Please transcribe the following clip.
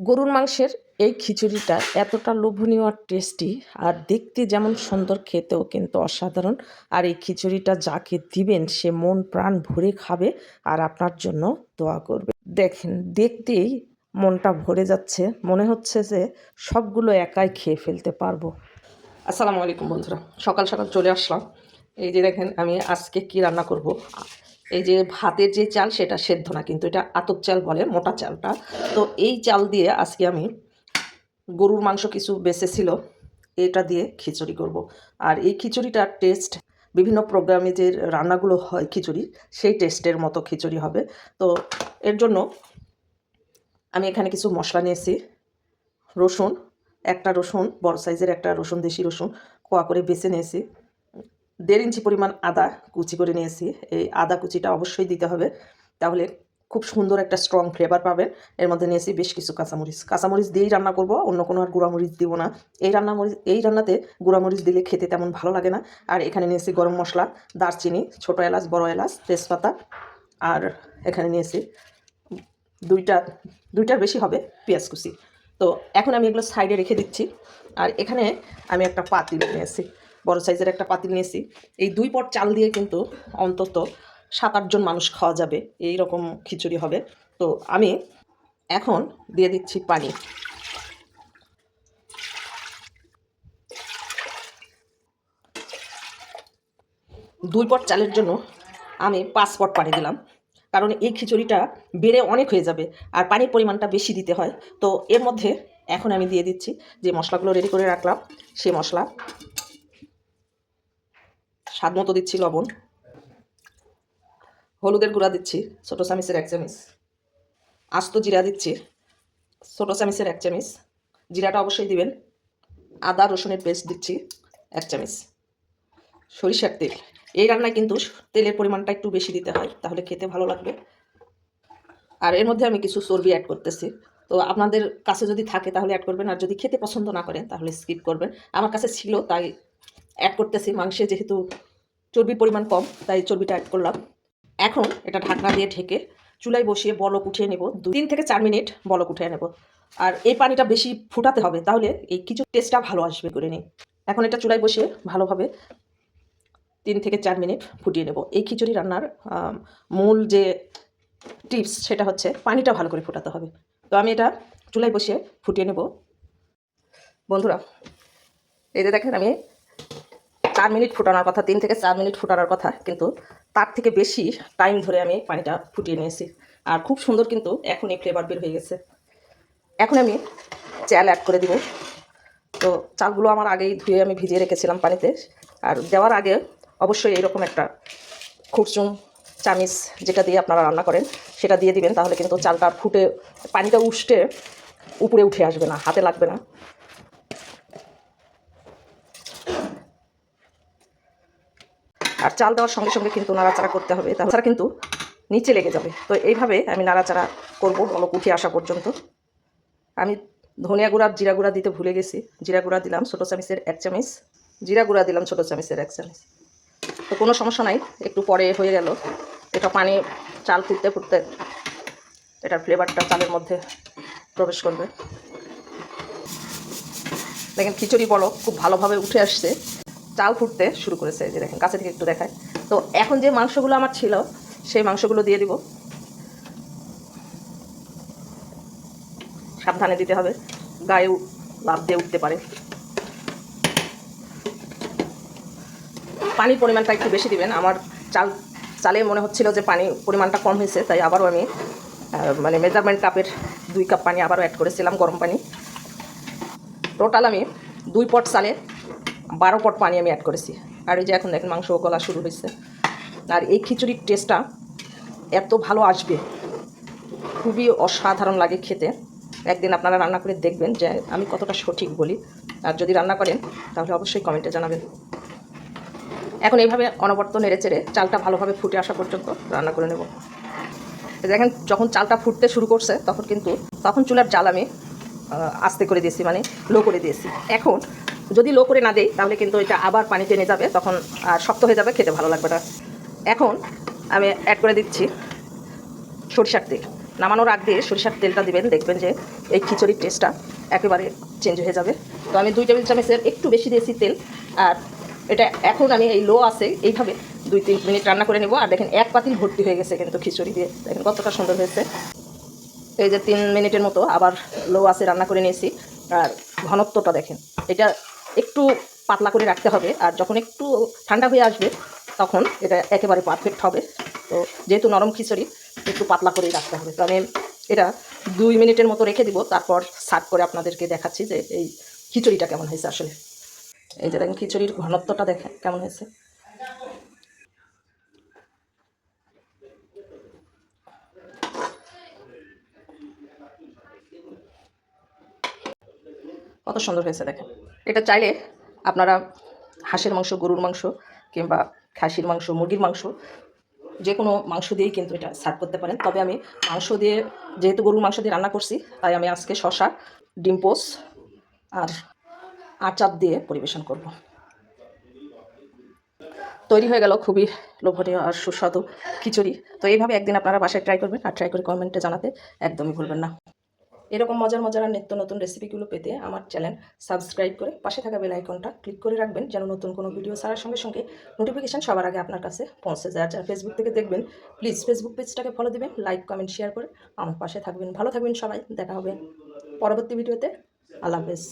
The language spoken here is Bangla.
গরুর মাংসের এই খিচুড়িটা এতটা লোভনীয় আর টেস্টি আর দেখতে যেমন সুন্দর, খেতেও কিন্তু অসাধারণ। আর এই খিচুড়িটা যাকে দিবেন, সে মন প্রাণ ভরে খাবে আর আপনার জন্য দোয়া করবে। দেখেন, দেখতেই মনটা ভরে যাচ্ছে। মনে হচ্ছে যে সবগুলো একাই খেয়ে ফেলতে পারব। আসসালামু আলাইকুম বন্ধুরা। সকাল সকাল চলে আসলাম। এই যে দেখেন, আমি আজকে কি রান্না করব? এই যে ভাতের যে চাল, সেটা সেদ্ধ না, কিন্তু এটা আতপ চাল বলে, মোটা চালটা। তো এই চাল দিয়ে আজকে আমি গরুর মাংস কিছু বেঁচে ছিল এটা দিয়ে খিচুড়ি করব। আর এই খিচুড়িটার টেস্ট বিভিন্ন প্রোগ্রামে যে রান্নাগুলো হয় খিচুড়ি, সেই টেস্টের মতো খিচুড়ি হবে। তো এর জন্য আমি এখানে কিছু মশলা নিয়েছি, রসুন, একটা রসুন, বড় সাইজের একটা রসুন, দেশি রসুন, কোয়া করে বেছে নিয়েছি। দেড় ইঞ্চি পরিমাণ আদা কুচি করে নিয়েছি। এই আদা কুচিটা অবশ্যই দিতে হবে। তাহলে খুব সুন্দর একটা স্ট্রং ফ্লেভার পাবেন। এর মধ্যে নিয়েছি বেশ কিছু কাঁচামরিচ। কাঁচামরিচ দিয়েই রান্না করব, অন্য কোনো আর গুঁড়ামরিচ দিব না। এই রান্না মরিচ এই রান্নাতে গুঁড়ামরিচ দিলে খেতে তেমন ভালো লাগে না। আর এখানে নিয়েছি গরম মশলা, দারচিনি, ছোটো এলাচ, বড় এলাচ, তেজপাতা। আর এখানে নিয়েছি দুইটা, দুইটার বেশি হবে পেঁয়াজ কুচি। তো এখন আমি এগুলো সাইডে রেখে দিচ্ছি। আর এখানে আমি একটা পাতিল নিয়েছি। বড় সাইজের একটা পাতিল নিয়েছি। এই দুই পট চাল দিয়ে কিন্তু অন্তত সাত আটজন মানুষ খাওয়া যাবে। এই রকম খিচুড়ি হবে। তো আমি এখন দিয়ে দিচ্ছি পানি। দুই পট চালের জন্য আমি পাঁচ পট পানি দিলাম। কারণ এই খিচুড়িটা বেড়ে অনেক হয়ে যাবে আর পানির পরিমাণটা বেশি দিতে হয়। তো এর মধ্যে এখন আমি দিয়ে দিচ্ছি যে মশলাগুলো রেডি করে রাখলাম, সেই মশলা স্বাদ মতো দিচ্ছি লবণ। হলুদের গুঁড়া দিচ্ছি, ছোটো চামিচের এক চামিচ। আস্ত জিরা দিচ্ছি, ছোটো চামিচের এক চামিচ। জিরাটা অবশ্যই দিবেন। আদা, রসুনের পেস্ট দিচ্ছি, এক চামিচ। সরিষার তেল। এই রান্নায় কিন্তু তেলের পরিমাণটা একটু বেশি দিতে হয়, তাহলে খেতে ভালো লাগবে। আর এর মধ্যে আমি কিছু চর্বি অ্যাড করতেছি। তো আপনাদের কাছে যদি থাকে তাহলে অ্যাড করবেন, আর যদি খেতে পছন্দ না করেন তাহলে স্কিপ করবেন। আমার কাছে ছিল, তাই অ্যাড করতেছি মাংসে, যেহেতু চর্বির পরিমাণ কম, তাই চর্বিটা অ্যাড করলাম। এখন এটা ঢাকনা দিয়ে ঢেকে চুলায় বসিয়ে বলক উঠিয়ে নেব। দু তিন থেকে চার মিনিট বলক উঠিয়ে নেব। আর এই পানিটা বেশি ফুটাতে হবে, তাহলে এই কিছু টেস্টটা ভালো আসবে করে নিই এখন এটা চুলায় বসিয়ে ভালোভাবে তিন থেকে চার মিনিট ফুটিয়ে নেব। এই খিচুড়ি রান্নার মূল যে টিপস সেটা হচ্ছে পানিটা ভালো করে ফোটাতে হবে। তো আমি এটা চুলায় বসিয়ে ফুটিয়ে নেব। বন্ধুরা যে দেখেন আমি চার মিনিট ফুটানোর কথা, তিন থেকে চার মিনিট ফুটানোর কথা, কিন্তু তার থেকে বেশি টাইম ধরে আমি পানিটা ফুটিয়ে নিয়েছি। আর খুব সুন্দর কিন্তু এখন এই ফ্লেভার বের হয়ে গেছে। এখন আমি চাল অ্যাড করে দিব। তো চালগুলো আমার আগেই ধুয়ে আমি ভিজিয়ে রেখেছিলাম পানিতে। আর দেওয়ার আগে অবশ্যই এরকম একটা খুরচুম চামিচ যেটা দিয়ে আপনারা রান্না করেন, সেটা দিয়ে দিবেন, তাহলে কিন্তু চালটা ফুটে, পানিটা উষ্টে উপরে উঠে আসবে না, হাতে লাগবে না। আর চাল দেওয়ার সঙ্গে সঙ্গে কিন্তু নাড়াচাড়া করতে হবে, তাছাড়া কিন্তু নিচে লেগে যাবে। তো এইভাবে আমি নাড়াচাড়া করব বলক উঠে আসা পর্যন্ত। আমি ধনিয়া গুঁড়া, জিরা গুঁড়া দিতে ভুলে গেছি। জিরা গুঁড়া দিলাম ছোটো চামিচের এক চামিচ। জিরা গুঁড়া দিলাম ছোটো চামিচের এক চামিচ। তো কোনো সমস্যা নাই, একটু পরে হয়ে গেল। এটা পানি চাল ফুটতে ফুটতে এটার ফ্লেভারটা চালের মধ্যে প্রবেশ করবে। দেখেন খিচুড়ি বলো খুব ভালোভাবে উঠে আসছে। চাল ফুটতে শুরু করেছে যে দেখেন, কাছে থেকে একটু দেখায়। তো এখন যে মাংসগুলো আমার ছিল, সেই মাংসগুলো দিয়ে দিব। সাবধানে দিতে হবে, গায়ে লাভ দিয়ে উঠতে পারে। পানির পরিমাণটা একটু বেশি দিবেন। আমার চাল, চালে মনে হচ্ছিল যে পানি পরিমাণটা কম হয়েছে, তাই আবারও আমি মানে মেজারমেন্ট কাপের দুই কাপ পানি আবারও অ্যাড করেছিলাম, গরম পানি। টোটাল আমি দুই পট চালে বারো পট পানি আমি অ্যাড করেছি। আর এই যে এখন দেখেন মাংস গলা শুরু হয়েছে। আর এই খিচুড়ির টেস্টটা এত ভালো আসবে, খুবই অসাধারণ লাগে খেতে। একদিন আপনারা রান্না করে দেখবেন যে আমি কতটা সঠিক বলি। আর যদি রান্না করেন, তাহলে অবশ্যই কমেন্টে জানাবেন। এখন এইভাবে অনবর্ত নেড়ে চেড়ে চালটা ভালোভাবে ফুটে আসা পর্যন্ত রান্না করে নেব। দেখেন, যখন চালটা ফুটতে শুরু করছে, তখন কিন্তু তখন চুলার জাল আমি আস্তে করে দিয়েছি মানে লো করে দিয়েছি। এখন যদি লো করে না দেই, তাহলে কিন্তু এটা আবার পানি টেনে যাবে, তখন আর শক্ত হয়ে যাবে, খেতে ভালো লাগবে না। এখন আমি অ্যাড করে দিচ্ছি সরিষার তেল। নামানোর আগ দিয়ে সরিষার তেলটা দিবেন, দেখবেন যে এই খিচুড়ির টেস্টটা একেবারে চেঞ্জ হয়ে যাবে। তো আমি দুই টেবিল চামচের একটু বেশি দিয়েছি তেল, আর এটা এখন আমি এই লো আছে, এইভাবে দুই তিন মিনিট রান্না করে নেব। আর দেখেন, এক পাতিল ভর্তি হয়ে গেছে কিন্তু খিচুড়ি দিয়ে। দেখেন কতটা সুন্দর হয়েছে। এই যে তিন মিনিটের মতো আবার লো আছে, রান্না করে নিয়েছি। আর ঘনত্বটা দেখেন, এটা একটু পাতলা করে রাখতে হবে। আর যখন একটু ঠান্ডা হয়ে আসবে, তখন এটা একেবারে পারফেক্ট হবে। তো যেহেতু নরম খিচুড়ি, একটু পাতলা করেই রাখতে হবে। তো আমি এটা দুই মিনিটের মতো রেখে দিব। তারপর সার্ভ করে আপনাদেরকে দেখাচ্ছি যে এই খিচুড়িটা কেমন হয়েছে আসলে। এই যে দেখেন, খিচুড়ির ঘনত্বটা দেখেন, কেমন হয়েছে। কত সুন্দর হয়েছে দেখেন। এটা চাইলে আপনারা হাঁসের মাংস, গরুর মাংস কিংবা খাসির মাংস, মুরগির মাংস যে কোনো মাংস দিয়েই কিন্তু এটা সার্ভ করতে পারেন। তবে আমি মাংস দিয়ে, যেহেতু গরুর মাংস দিয়ে রান্না করছি, তাই আমি আজকে শশা ডিম পোস আর আচার দিয়ে পরিবেশন করব। তৈরি হয়ে গেল খুবই লোভনীয় আর সুস্বাদু খিচুড়ি। তো এইভাবে একদিন আপনারা বাসায় ট্রাই করবেন আর ট্রাই করে কমেন্টে জানাতে একদমই ভুলবেন না। এরকম মজার মজার আর নিত্য নতুন রেসিপিগুলো পেতে আমার চ্যানেল সাবস্ক্রাইব করে পাশে থাকা বেল আইকনটা ক্লিক করে রাখবেন যেন নতুন কোনো ভিডিও ছাড়ার সঙ্গে সঙ্গে নোটিফিকেশান সবার আগে আপনার কাছে পৌঁছে যায়। যারা ফেসবুক থেকে দেখবেন প্লিজ ফেসবুক পেজটাকে ফলো দেবেন লাইক কমেন্ট শেয়ার করে আমার পাশে থাকবেন। ভালো থাকবেন সবাই। দেখা হবে পরবর্তী ভিডিওতে আল্লাহ হাফেজ।